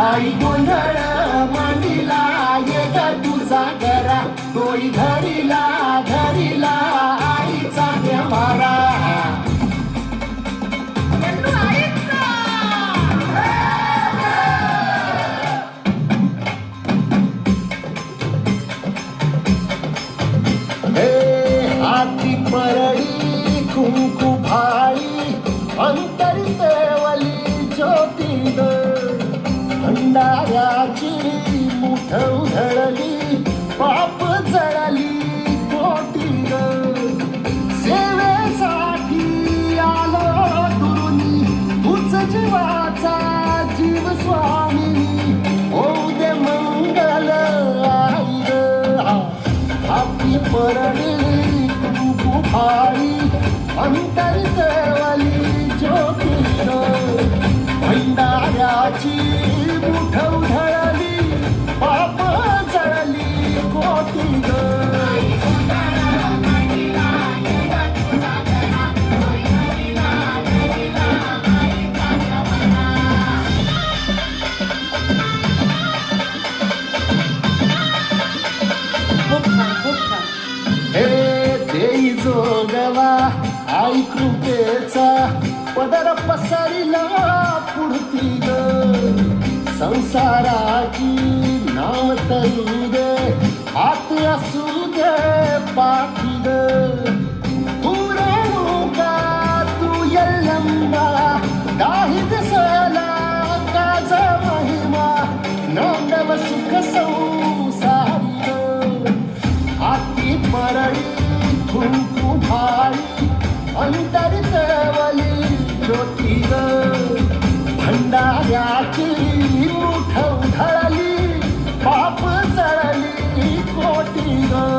आई गोंधळ मांडीला ये ग तुझा घरा डोई धरीला धरीला आईचा व्यवहारा परळी कुंकू भंडाऱ्याची मुठ उधळली पाप जळली कोटी सेवेसाठी आलो दुरुनी तुझ जीवाचा जीव स्वामी होऊ दे मंगल आई ग हाती परळी कुंकू अंतरी सेवली आई कृपेचा पदर पसरिला पुढती ग. संसाराची नाव तरू दे हात असू दे पाठी ग. पुरणुका तू यल्लंबा काही दिसला काज महिमा? नंदव सुख संसारी ग. हाती परळी कुंकू भाळी अंतरी देवली ज्योती भंडाऱ्याची मुठ उधळली पाप चळली कोटी ग